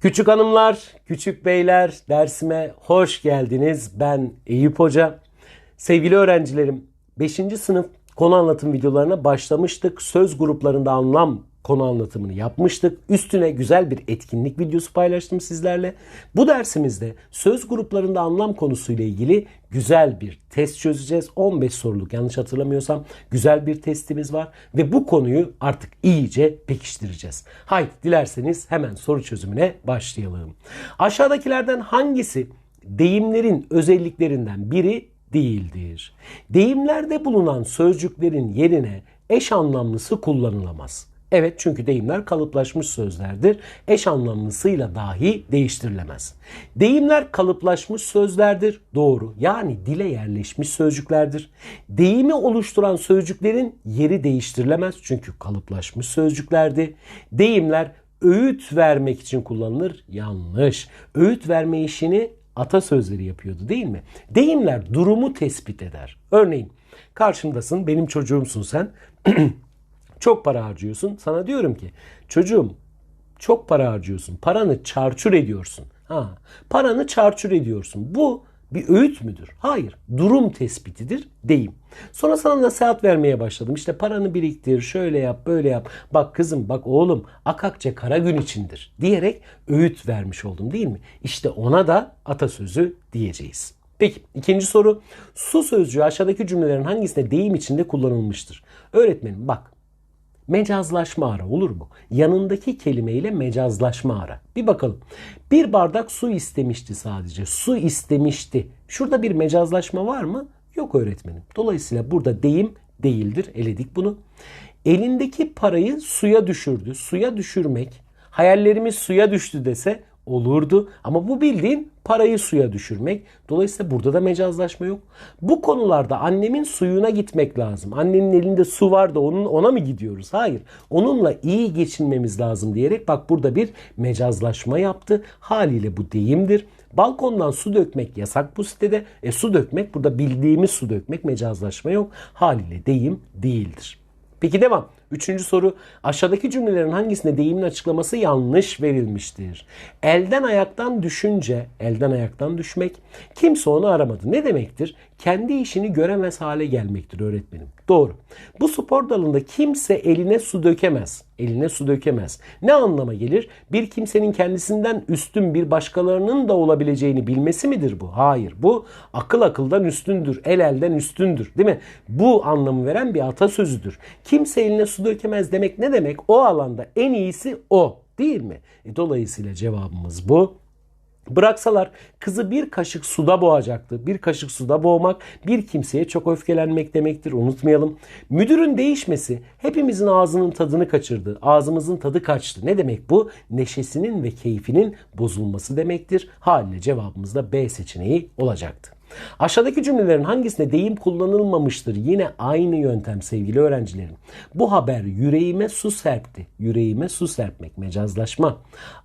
Küçük hanımlar, küçük beyler dersime hoş geldiniz. Ben Eyüp Hoca. Sevgili öğrencilerim, 5. sınıf konu anlatım videolarına başlamıştık. Söz gruplarında anlam konu anlatımını yapmıştık. Üstüne güzel bir etkinlik videosu paylaştım sizlerle. Bu dersimizde söz gruplarında anlam konusuyla ilgili güzel bir test çözeceğiz. 15 soruluk yanlış hatırlamıyorsam güzel bir testimiz var ve bu konuyu artık iyice pekiştireceğiz. Haydi dilerseniz hemen soru çözümüne başlayalım. Aşağıdakilerden hangisi deyimlerin özelliklerinden biri değildir? Deyimlerde bulunan sözcüklerin yerine eş anlamlısı kullanılamaz. Evet çünkü deyimler kalıplaşmış sözlerdir. Eş anlamlısıyla dahi değiştirilemez. Deyimler kalıplaşmış sözlerdir. Doğru. Yani dile yerleşmiş sözcüklerdir. Deyimi oluşturan sözcüklerin yeri değiştirilemez. Çünkü kalıplaşmış sözcüklerdi. Deyimler öğüt vermek için kullanılır. Yanlış. Öğüt verme işini atasözleri yapıyordu değil mi? Deyimler durumu tespit eder. Örneğin karşımdasın benim çocuğumsun sen. çok para harcıyorsun. Sana diyorum ki çocuğum çok para harcıyorsun. Paranı çarçur ediyorsun. Ha, paranı çarçur ediyorsun. Bu bir öğüt müdür? Hayır. Durum tespitidir deyim. Sonra sana nasihat vermeye başladım. İşte paranı biriktir, şöyle yap, böyle yap. Bak kızım, bak oğlum, akakçe kara gün içindir diyerek öğüt vermiş oldum değil mi? İşte ona da atasözü diyeceğiz. Peki ikinci soru. Su sözcüğü aşağıdaki cümlelerin hangisinde deyim içinde kullanılmıştır? Öğretmenim bak mecazlaşma ara olur mu? Yanındaki kelimeyle mecazlaşma ara. Bir bakalım. Bir bardak su istemişti sadece. Su istemişti. Şurada bir mecazlaşma var mı? Yok öğretmenim. Dolayısıyla burada deyim değildir. Eledik bunu. Elindeki parayı suya düşürdü. Suya düşürmek. Hayallerimiz suya düştü dese olurdu. Ama bu bildiğin parayı suya düşürmek. Dolayısıyla burada da mecazlaşma yok. Bu konularda annemin suyuna gitmek lazım. Annenin elinde su var da onun ona mı gidiyoruz? Hayır. Onunla iyi geçinmemiz lazım diyerek bak burada bir mecazlaşma yaptı. Haliyle bu deyimdir. Balkondan su dökmek yasak bu sitede. E su dökmek burada bildiğimiz su dökmek mecazlaşma yok. Haliyle deyim değildir. Peki devam. Üçüncü soru. Aşağıdaki cümlelerin hangisinde deyimin açıklaması yanlış verilmiştir? Elden ayaktan düşünce, elden ayaktan düşmek, kimse onu aramadı. Ne demektir? Kendi işini göremez hale gelmektir öğretmenim. Doğru. Bu spor dalında kimse eline su dökemez. Eline su dökemez. Ne anlama gelir? Bir kimsenin kendisinden üstün bir başkalarının da olabileceğini bilmesi midir bu? Hayır. Bu akıl akıldan üstündür. El elden üstündür. Değil mi? Bu anlamı veren bir atasözüdür. Kimse eline su dökemez demek ne demek? O alanda en iyisi o. Değil mi? E, dolayısıyla cevabımız bu. Bıraksalar kızı bir kaşık suda boğacaktı. Bir kaşık suda boğmak bir kimseye çok öfkelenmek demektir. Unutmayalım. Müdürün değişmesi hepimizin ağzının tadını kaçırdı. Ağzımızın tadı kaçtı. Ne demek bu? Neşesinin ve keyfinin bozulması demektir. Haliyle cevabımız da B seçeneği olacaktı. Aşağıdaki cümlelerin hangisinde deyim kullanılmamıştır? Yine aynı yöntem sevgili öğrencilerim. Bu haber yüreğime su serpti. Yüreğime su serpmek mecazlaşma.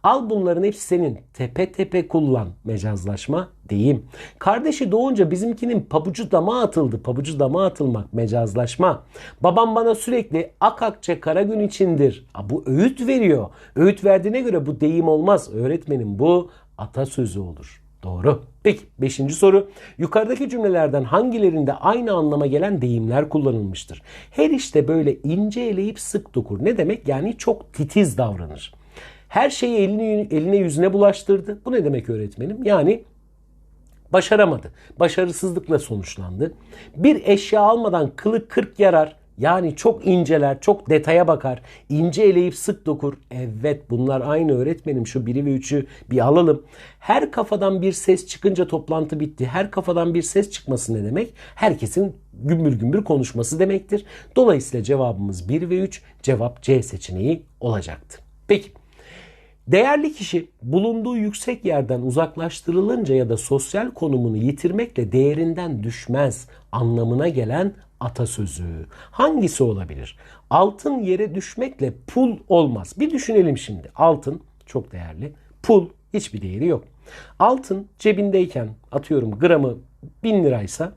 Al bunların hepsi senin. Tepe tepe kullan mecazlaşma deyim. Kardeşi doğunca bizimkinin pabucu dama atıldı. Pabucu dama atılmak mecazlaşma. Babam bana sürekli akakçe kara gün içindir. Bu öğüt veriyor. Öğüt verdiğine göre bu deyim olmaz. Öğretmenim bu atasözü olur. Doğru. Peki 5. soru. Yukarıdaki cümlelerden hangilerinde aynı anlama gelen deyimler kullanılmıştır? Her işte böyle ince eleyip sık dokur. Ne demek? Yani çok titiz davranır. Her şeyi elini, eline yüzüne bulaştırdı. Bu ne demek öğretmenim? Yani başaramadı. Başarısızlıkla sonuçlandı. Bir eşya almadan kılı kırk yarar. Yani çok inceler, çok detaya bakar. ince eleyip sık dokur. Evet bunlar aynı öğretmenim. Şu biri ve üçü bir alalım. Her kafadan bir ses çıkınca toplantı bitti. Her kafadan bir ses çıkması ne demek? Herkesin gümbür gümbür konuşması demektir. Dolayısıyla cevabımız 1 ve 3 cevap C seçeneği olacaktı. Peki. Değerli kişi bulunduğu yüksek yerden uzaklaştırılınca ya da sosyal konumunu yitirmekle değerinden düşmez anlamına gelen atasözü. Hangisi olabilir? Altın yere düşmekle pul olmaz. Bir düşünelim şimdi. Altın çok değerli. Pul hiçbir değeri yok. Altın cebindeyken atıyorum gramı 1000 liraysa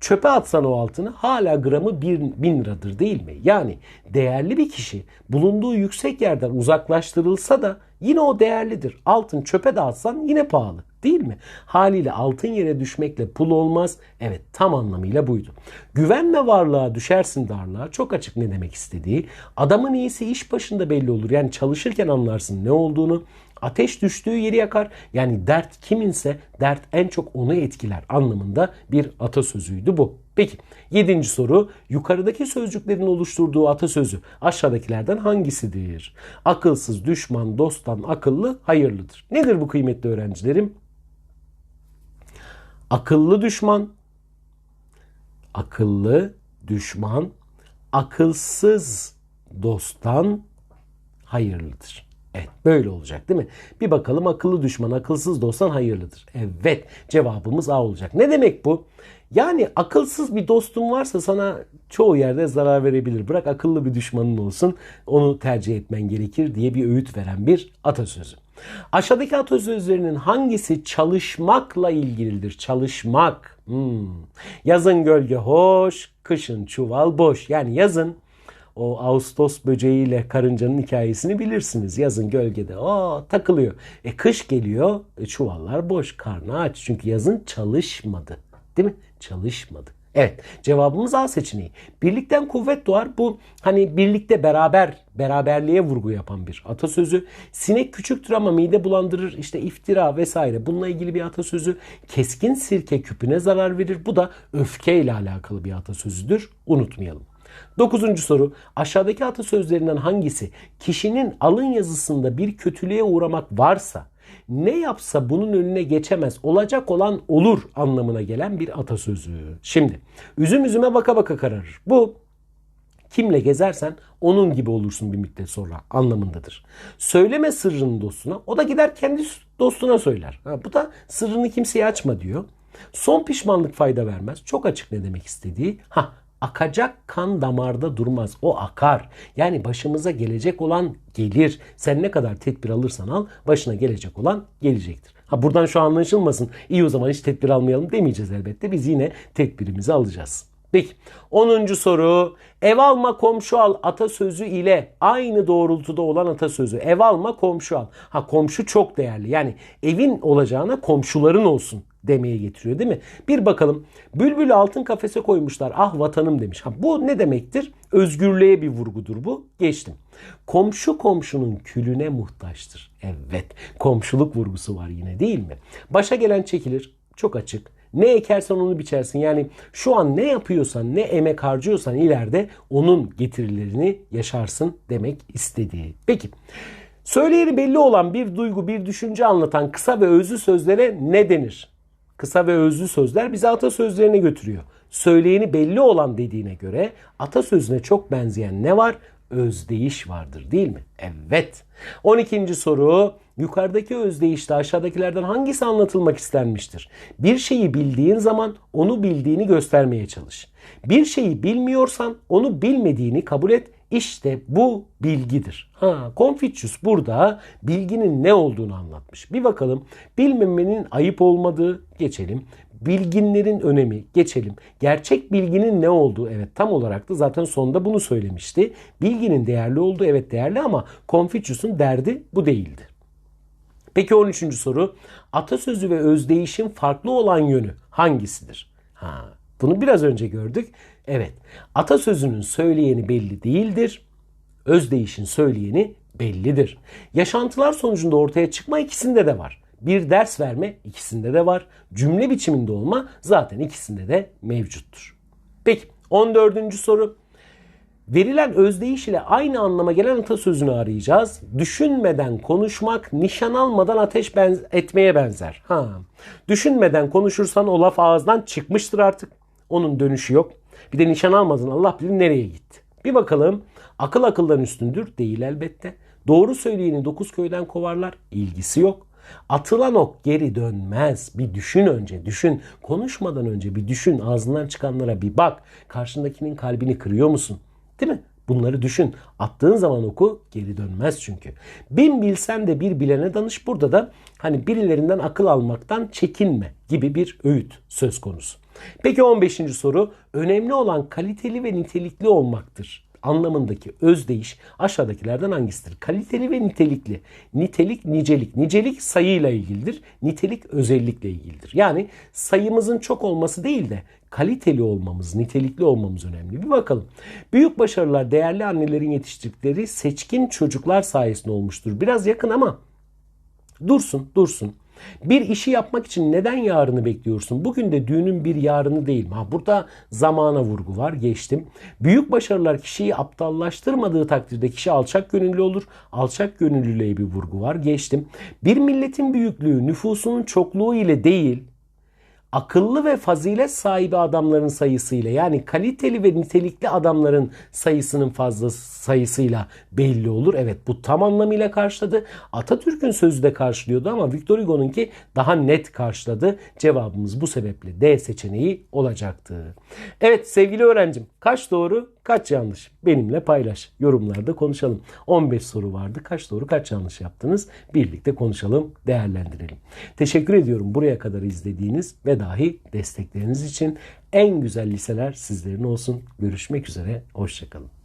çöpe atsan o altını hala gramı 1000 liradır değil mi? Yani değerli bir kişi bulunduğu yüksek yerden uzaklaştırılsa da yine o değerlidir. Altın çöpe de yine pahalı. Değil mi? Haliyle altın yere düşmekle pul olmaz. Evet tam anlamıyla buydu. Güvenme varlığa düşersin darlığa. Çok açık ne demek istediği. Adamın iyisi iş başında belli olur. Yani çalışırken anlarsın ne olduğunu. Ateş düştüğü yeri yakar. Yani dert kiminse dert en çok onu etkiler anlamında bir atasözüydü bu. Peki yedinci soru yukarıdaki sözcüklerin oluşturduğu atasözü aşağıdakilerden hangisidir? Akılsız düşman dosttan akıllı hayırlıdır. Nedir bu kıymetli öğrencilerim? Akıllı düşman, akıllı düşman, akılsız dosttan hayırlıdır. Evet böyle olacak değil mi? Bir bakalım akıllı düşman akılsız dosttan hayırlıdır. Evet cevabımız A olacak. Ne demek bu? Yani akılsız bir dostun varsa sana çoğu yerde zarar verebilir. Bırak akıllı bir düşmanın olsun onu tercih etmen gerekir diye bir öğüt veren bir atasözü. Aşağıdaki atasözlerinin hangisi çalışmakla ilgilidir? Çalışmak. Hmm. Yazın gölge hoş, kışın çuval boş. Yani yazın o Ağustos böceğiyle karıncanın hikayesini bilirsiniz. Yazın gölgede o takılıyor. E kış geliyor e, çuvallar boş karnı aç. Çünkü yazın çalışmadı. Değil mi? Çalışmadı. Evet cevabımız A seçeneği. Birlikten kuvvet doğar. Bu hani birlikte beraber beraberliğe vurgu yapan bir atasözü. Sinek küçüktür ama mide bulandırır. İşte iftira vesaire. Bununla ilgili bir atasözü. Keskin sirke küpüne zarar verir. Bu da öfkeyle alakalı bir atasözüdür. Unutmayalım. Dokuzuncu soru. Aşağıdaki atasözlerinden hangisi kişinin alın yazısında bir kötülüğe uğramak varsa ne yapsa bunun önüne geçemez olacak olan olur anlamına gelen bir atasözü. Şimdi üzüm üzüme baka baka kararır. Bu kimle gezersen onun gibi olursun bir müddet sonra anlamındadır. Söyleme sırrını dostuna o da gider kendi dostuna söyler. Ha, bu da sırrını kimseye açma diyor. Son pişmanlık fayda vermez. Çok açık ne demek istediği. Ha akacak kan damarda durmaz. O akar. Yani başımıza gelecek olan gelir. Sen ne kadar tedbir alırsan al başına gelecek olan gelecektir. Ha buradan şu anlaşılmasın. İyi o zaman hiç tedbir almayalım demeyeceğiz elbette. Biz yine tedbirimizi alacağız. Peki 10. soru ev alma komşu al atasözü ile aynı doğrultuda olan atasözü. Ev alma komşu al. Ha komşu çok değerli. Yani evin olacağına komşuların olsun demeye getiriyor değil mi? Bir bakalım. Bülbülü altın kafese koymuşlar. Ah vatanım demiş. Ha, bu ne demektir? Özgürlüğe bir vurgudur bu. Geçtim. Komşu komşunun külüne muhtaçtır. Evet. Komşuluk vurgusu var yine değil mi? Başa gelen çekilir. Çok açık. Ne ekersen onu biçersin. Yani şu an ne yapıyorsan, ne emek harcıyorsan ileride onun getirilerini yaşarsın demek istediği. Peki. Söyleyeni belli olan bir duygu, bir düşünce anlatan kısa ve özlü sözlere ne denir? Kısa ve özlü sözler bizi atasözlerine götürüyor. Söyleyeni belli olan dediğine göre atasözüne çok benzeyen ne var? Özdeyiş vardır değil mi? Evet. 12. soru. Yukarıdaki özdeyişte aşağıdakilerden hangisi anlatılmak istenmiştir? Bir şeyi bildiğin zaman onu bildiğini göstermeye çalış. Bir şeyi bilmiyorsan onu bilmediğini kabul et. İşte bu bilgidir. Ha, Confucius burada bilginin ne olduğunu anlatmış. Bir bakalım bilmemenin ayıp olmadığı geçelim. Bilginlerin önemi geçelim. Gerçek bilginin ne olduğu evet tam olarak da zaten sonunda bunu söylemişti. Bilginin değerli olduğu evet değerli ama Confucius'un derdi bu değildi. Peki 13. soru. Atasözü ve özdeyişin farklı olan yönü hangisidir? Ha, bunu biraz önce gördük. Evet. Atasözünün söyleyeni belli değildir. Özdeyişin söyleyeni bellidir. Yaşantılar sonucunda ortaya çıkma ikisinde de var. Bir ders verme ikisinde de var. Cümle biçiminde olma zaten ikisinde de mevcuttur. Peki 14. soru. Verilen özdeyiş ile aynı anlama gelen atasözünü arayacağız. Düşünmeden konuşmak nişan almadan ateş benz etmeye benzer. Ha. Düşünmeden konuşursan o laf ağızdan çıkmıştır artık. Onun dönüşü yok. Bir de nişan almadın Allah bilir nereye gitti. Bir bakalım akıl akıldan üstündür değil elbette. Doğru söyleyeni dokuz köyden kovarlar ilgisi yok. Atılan ok geri dönmez. Bir düşün önce, düşün. Konuşmadan önce bir düşün. Ağzından çıkanlara bir bak. Karşındakinin kalbini kırıyor musun? Değil mi? Bunları düşün. Attığın zaman oku geri dönmez çünkü. Bin bilsen de bir bilene danış. Burada da hani birilerinden akıl almaktan çekinme gibi bir öğüt söz konusu. Peki 15. soru. Önemli olan kaliteli ve nitelikli olmaktır. anlamındaki özdeyiş aşağıdakilerden hangisidir? Kaliteli ve nitelikli. Nitelik, nicelik. Nicelik sayıyla ilgilidir. Nitelik özellikle ilgilidir. Yani sayımızın çok olması değil de kaliteli olmamız, nitelikli olmamız önemli. Bir bakalım. Büyük başarılar değerli annelerin yetiştirdikleri seçkin çocuklar sayesinde olmuştur. Biraz yakın ama dursun, dursun. Bir işi yapmak için neden yarını bekliyorsun? Bugün de düğünün bir yarını değil? Ha, burada zamana vurgu var. Geçtim. Büyük başarılar kişiyi aptallaştırmadığı takdirde kişi alçak gönüllü olur. Alçak gönüllülüğe bir vurgu var. Geçtim. Bir milletin büyüklüğü nüfusunun çokluğu ile değil, akıllı ve fazilet sahibi adamların sayısıyla yani kaliteli ve nitelikli adamların sayısının fazla sayısıyla belli olur. Evet bu tam anlamıyla karşıladı. Atatürk'ün sözü de karşılıyordu ama Victor Hugo'nunki daha net karşıladı. Cevabımız bu sebeple D seçeneği olacaktı. Evet sevgili öğrencim kaç doğru kaç yanlış benimle paylaş. Yorumlarda konuşalım. 15 soru vardı. Kaç doğru kaç yanlış yaptınız? Birlikte konuşalım, değerlendirelim. Teşekkür ediyorum buraya kadar izlediğiniz ve dahi destekleriniz için. En güzel liseler sizlerin olsun. Görüşmek üzere. Hoşçakalın.